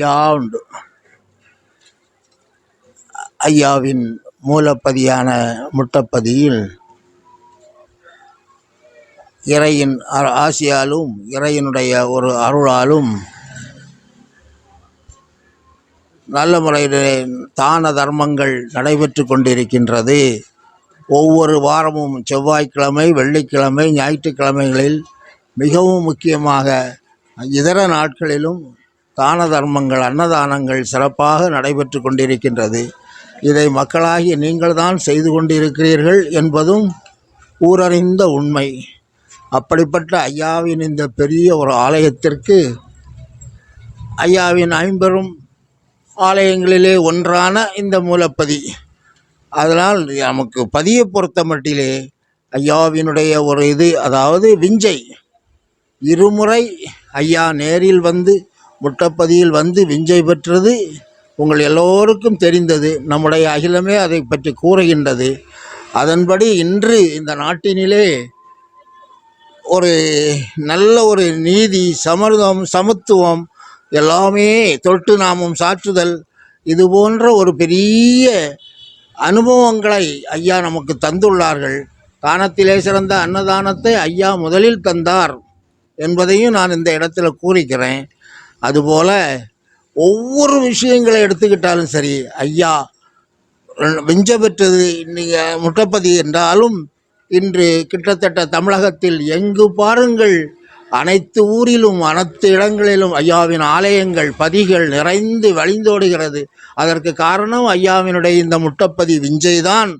ஐயா உண்டு ஐயாவின் மூலப்பதியான முட்டப்பதியில் இறையின் ஆசியாலும் இறையினுடைய ஒரு அருளாலும் நல்ல முறையிலே தான தர்மங்கள் நடைபெற்று கொண்டிருக்கின்றது. ஒவ்வொரு வாரமும் செவ்வாய்க்கிழமை வெள்ளிக்கிழமை ஞாயிற்றுக்கிழமைகளில் மிகவும் முக்கியமாக இதர நாட்களிலும் தான தர்மங்கள் அன்னதானங்கள் சிறப்பாக நடைபெற்று கொண்டிருக்கின்றது. இதை மக்களாகிய நீங்கள்தான் செய்து கொண்டிருக்கிறீர்கள் என்பதும் ஊரறிந்த உண்மை. அப்படிப்பட்ட ஐயாவின் இந்த பெரிய ஒரு ஆலயத்திற்கு ஐயாவின் ஐம்பெரும் ஆலயங்களிலே ஒன்றான இந்த மூலப்பதி. அதனால் நமக்கு பதியை பொறுத்த மட்டிலே ஐயாவினுடைய ஒரு இது அதாவது விஞ்சை. இருமுறை ஐயா நேரில் வந்து முட்டப்பதியில் வந்து விஞ்சை பெற்றது உங்கள் எல்லோருக்கும் தெரிந்தது. நம்முடைய அகிலமே அதை பற்றி கூறுகின்றது. அதன்படி இன்று இந்த நாட்டினிலே ஒரு நல்ல ஒரு நீதி சமர்தம் சமத்துவம் எல்லாமே தொட்டு நாமும் சாற்றுதல். இது போன்ற ஒரு பெரிய அனுபவங்களை ஐயா நமக்கு தந்துள்ளார்கள். தானத்திலே சிறந்த அன்னதானத்தை ஐயா முதலில் தந்தார் என்பதையும் நான் இந்த இடத்துல கூறிக்கிறேன் அதுபோல ஒவ்வொரு விஷயங்களை எடுத்துக்கிட்டாலும் சரி ஐயா விஞ்ச பெற்றது இன்னைக்கு முட்டப்பதி என்றாலும் இன்று கிட்டத்தட்ட தமிழகத்தில் எங்கு பாருங்கள் அனைத்து ஊரிலும் அனைத்து இடங்களிலும் ஐயாவின் ஆலயங்கள் பதிகள் நிறைந்து வழிந்தோடுகிறது. அதற்கு காரணம் ஐயாவினுடைய இந்த முட்டப்பதி விஞ்சைதான்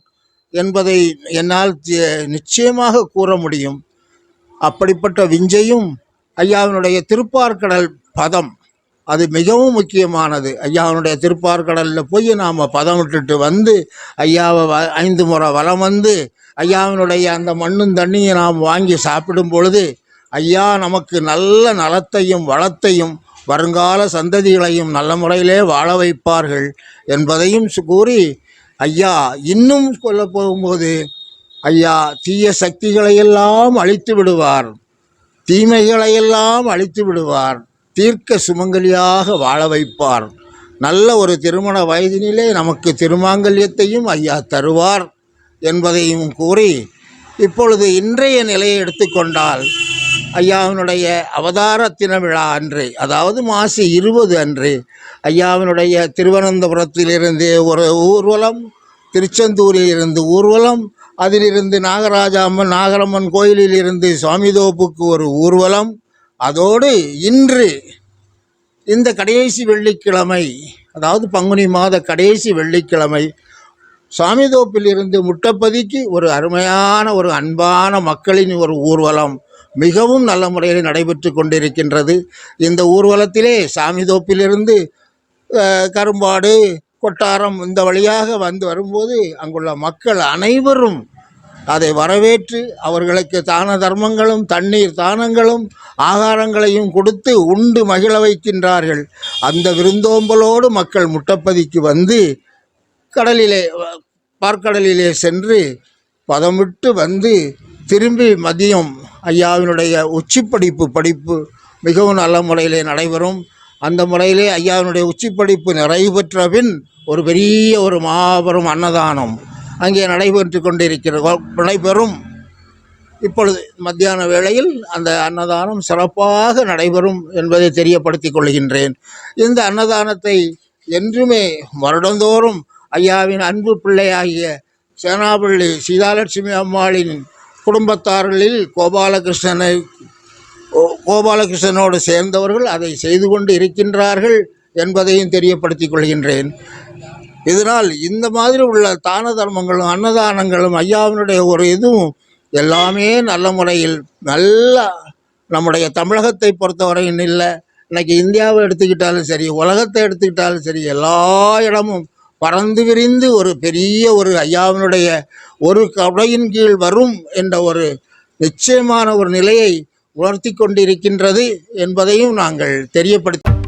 என்பதை என்னால் நிச்சயமாக கூற முடியும். அப்படிப்பட்ட விஞ்சையும் ஐயாவினுடைய திருப்பார்கடல் பதம் அது மிகவும் முக்கியமானது. ஐயாவினுடைய திருப்பார்கடலில் போய் நாம் பதம் விட்டுட்டு வந்து ஐயாவை வ- ஐந்து முறை வலம் வந்து ஐயாவினுடைய அந்த மண்ணும் தண்ணியை நாம் வாங்கி சாப்பிடும் பொழுது ஐயா நமக்கு நல்ல நலத்தையும் வளத்தையும் வருங்கால சந்ததிகளையும் நல்ல முறையிலே வாழ வைப்பார்கள் என்பதையும் கூறி ஐயா இன்னும் சொல்ல போகும்போது ஐயா தீய சக்திகளையெல்லாம் அழித்து விடுவார். தீமைகளையெல்லாம் அழித்து விடுவார். தீர்க்க சுமங்கலியாக வாழ வைப்பார். நல்ல ஒரு திருமண வயதினிலே நமக்கு திருமாங்கல்யத்தையும் ஐயா தருவார் என்பதையும் கூறி இப்பொழுது இன்றைய நிலையை எடுத்துக்கொண்டால் ஐயாவினுடைய அவதார தின விழா அன்று அதாவது மாசி இருபது அன்று ஐயாவினுடைய திருவனந்தபுரத்திலிருந்து ஒரு ஊர்வலம் திருச்செந்தூரில் இருந்து ஊர்வலம் அதிலிருந்து நாகராஜா அம்மன் நாகரம்மன் கோயிலில் இருந்து சுவாமிதோப்புக்கு ஒரு ஊர்வலம். அதோடு இன்று இந்த கடைசி வெள்ளிக்கிழமை அதாவது பங்குனி மாத கடைசி வெள்ளிக்கிழமை சுவாமிதோப்பில் தோப்பிலிருந்து முட்டப்பதிக்கு ஒரு அருமையான ஒரு அன்பான மக்களின் ஒரு ஊர்வலம் மிகவும் நல்ல முறையில் நடைபெற்று கொண்டிருக்கின்றது. இந்த ஊர்வலத்திலே சாமிதோப்பிலிருந்து தோப்பிலிருந்து கரும்பாடு கொட்டாரம் இந்த வழியாக வந்து வரும்போது அங்குள்ள மக்கள் அனைவரும் அதை வரவேற்று அவர்களுக்கு தான தர்மங்களும் தண்ணீர் தானங்களும் ஆகாரங்களையும் கொடுத்து உண்டு மகிழ வைக்கின்றார்கள். அந்த விருந்தோம்பலோடு மக்கள் முட்டப்பதிக்கு வந்து கடலிலே பார்க்கடலிலே சென்று பதமிட்டு வந்து திரும்பி மதியம் ஐயாவினுடைய உச்சிப்படிப்பு படிப்பு மிகவும் நல்ல முறையிலே நடைபெறும். அந்த முறையிலே ஐயாவினுடைய உச்சிப்படிப்பு நிறைவு பெற்ற பின் ஒரு பெரிய ஒரு மாபெரும் அன்னதானம் அங்கே நடைபெற்று கொண்டிருக்கிறது. நடைபெறும். இப்பொழுது மத்தியான வேளையில் அந்த அன்னதானம் சிறப்பாக நடைபெறும் என்பதை தெரியப்படுத்திக் கொள்கின்றேன். இந்த அன்னதானத்தை என்றுமே வருடந்தோறும் ஐயாவின் அன்பு பிள்ளையாகிய சேனாபள்ளி சீதாலட்சுமி அம்மாளின் குடும்பத்தார்களில் கோபாலகிருஷ்ணனை கோபாலகிருஷ்ணனோடு சேர்ந்தவர்கள் அதை செய்து கொண்டு இருக்கின்றார்கள் என்பதையும் தெரியப்படுத்திக் கொள்கின்றேன். இதனால் இந்த மாதிரி உள்ள தான தர்மங்களும் அன்னதானங்களும் ஐயாவினுடைய ஒரு இதுவும் எல்லாமே நல்ல முறையில் நல்ல நம்முடைய தமிழகத்தை பொறுத்தவரையும் இல்லை. இன்னைக்கு இந்தியாவை எடுத்துக்கிட்டாலும் சரி உலகத்தை எடுத்துக்கிட்டாலும் சரி எல்லா இடமும் பறந்து விரிந்து ஒரு பெரிய ஒரு ஐயாவினுடைய ஒரு கடையின் கீழ் வரும் என்ற ஒரு நிச்சயமான ஒரு நிலையை உணர்த்தி கொண்டிருக்கின்றது என்பதையும் நாங்கள் தெரியப்படுத்த